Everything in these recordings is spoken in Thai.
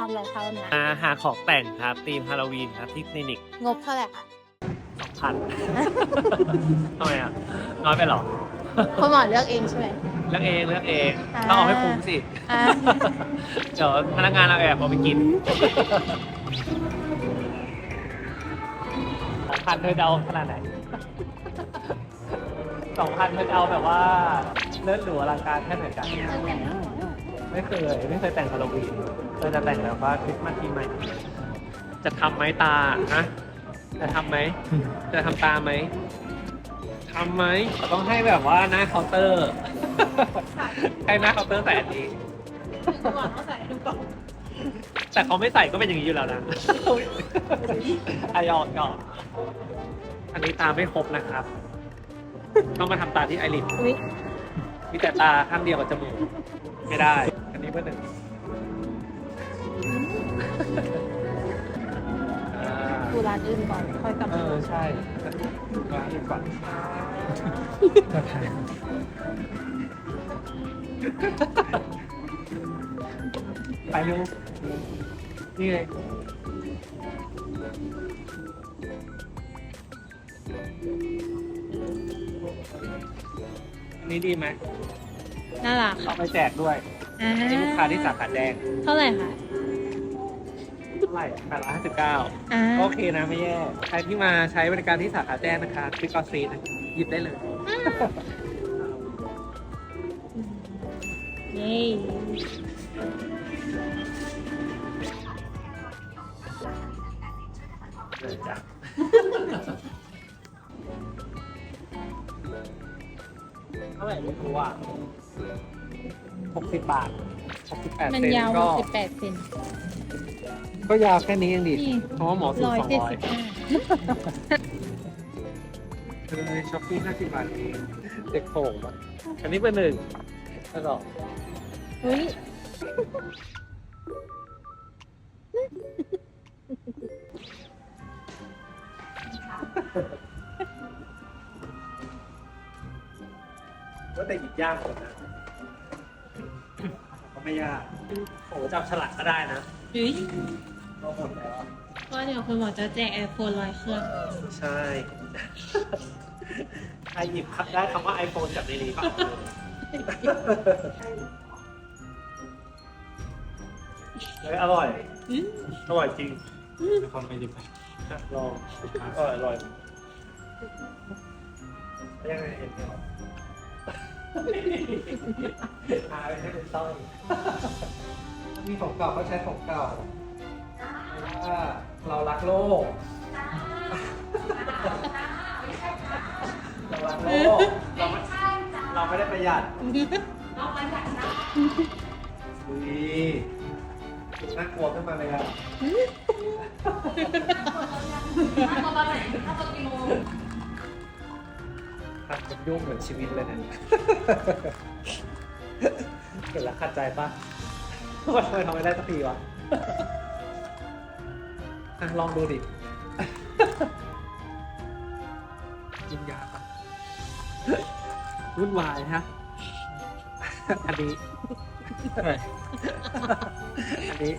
ทำอะไรคะวันเนี้ยมาหาของแต่งครับธีมฮาโลวีนครับที่คลินิกงบเท่าไหร่คะพัน ทำไมอะน้อยไปเหรอคุณหมอเลือกเองใช่ไหม เลือกเองเลือกเองอ่าต้องเอาให้คุ้มสิอ่า เดี๋ยวพนักงานเราแอบเอาไปกินสองพันเธอจะเอาขนาดไหนสองพันเธอจะเอาแบบว่าเลิศหรูอลังการแค่ไหนกัน ไม่เคยไม่เคยแต่งฮาโลวีนเธอจะแต่งแบบว่าคริสต์มาสปีใหม่จะทำไหมตาฮะจะทำไหม จะทำตาไหมทำไหมต้องให้แบบว่าหน้าเคาน์เตอร์ ให้หน้าเคาน์เตอร์ใส่อันนี้หมอต้องใส่ดูก่อนแต่เขาไม่ใส่ก็เป็นอย่างนี้อยู่แล้วนะอายอกก่อนอันนี้ตาไม่ครบนะครับ ต้องมาทำตาที่ไอริสอุ๊ย มีแต่ตาข้างเดียวกับจมูกไม่ได้อันนี้ เพื่อหนึ่งอ่าดูร้านอื่นก่อนค่อยกลับเอมาอใช่ร้านอื่นก่อนไปเร็วนี่ไงอันนี้ดีไหมน่ารักเอาไปแจกด้วย อ่าอันนี้ลูกค้าที่สาขาแดงเท่าไหร่คะเท่าไหร่แปดร้อยห้าสิบเก้าอ่าโอเคนะไม่แย่ใครที่มาใช้บริการที่สาขาแจ้งนะคะคลิกออซีนะหยิบได้เลย เย้เลยจ้ะเท่าไหร่ไม่รู้อะ หกสิบบาทหกสิบแปดมันเซนยาวก็สิบแปดเซนก็ยาวแค่นี้เองดินี่เพราะว่าหมอสูงร้อยสองเจ็ดร้อยสิบห้าเลยช้อปปี้ห้าสิบบาทเองเด็กโป่งอะอันนี้เป็นหนึ่งแล้วก็เฮ้ยก็แต่หยิบยากสุดนะก็ ไม่ยากโอ้จับฉลากก็ได้นะเฮ้ยก็หมดแล้วก็เดี๋ยวคุณหมอจะแจกไอโฟนร้อยเครื่องใช่ใครหยิบได้คำว่า iPhone จากในนี้ป่ะเฮ้ยอร่อย อร่อยจริงความไม่ดิบลองอร่อยอร่อยยังไงเห็นไหม หาไปให้เป็นต้อยมีของเก่าก็ใช้ของเก่าเพราะว่าเรารักโลก เรารักโลก เราไม่เราไม่ได้ประหยัดเราประหยัดนะอุ้ยน่ากลัวขึ้นมาเลยอะทำเป็นยุ่งเหมือนชีวิตเลยเนะ เห็นแล้วขัดใจปะว่าทำไมทำไม่ได้สักทีวะอะลองดูดิ กินยาปะวุ่นวายฮะ อันนี้ อันนี้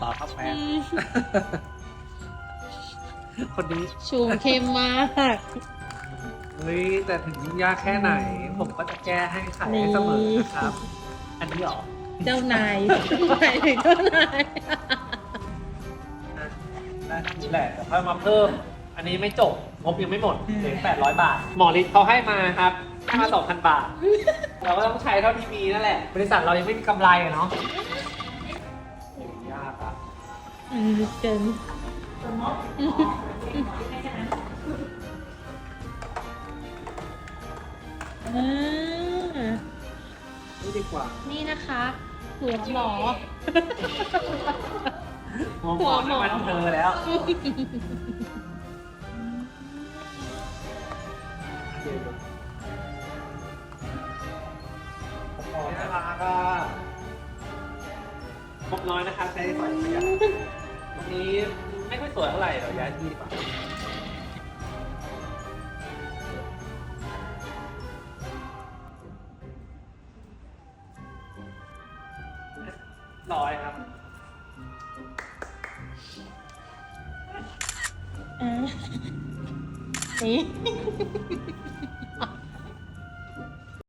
ต่อครับแฟนคนนี้ ชูเข้มมาก เฮ้ยแต่ถึงยุ่งยากแค่ไหน ผมก็จะแก้ให้ขายให้เสมอนะครับ อันนี้เหรอเจ้านายหมายถึงเจ้านายอะได้เท่านี้แหละแต่ค่อยมาเพิ่ม อันนี้ไม่จบงบยังไม่หมดเหลือแปดร้อยบาท หมอฤทธิ์เขาให้มาครับให้มาสองพันบาท เราก็ต้องใช้เท่าที่มีนั่นแหละ บริษัทเรายังไม่มีกำไรอะเนาะยากอะอืมเกิน อ่านี่ดีกว่านี่นะคะหัวหมอ หัวหมอนี่มันเธอแล้วหมอน่ารักอะครบน้อยนะคะใช้สอยเสียวันนี้ไม่ค่อยสวยเท่าไหร่เดี๋ยวย้ายที่ดีกว่า ร้อยครับนี่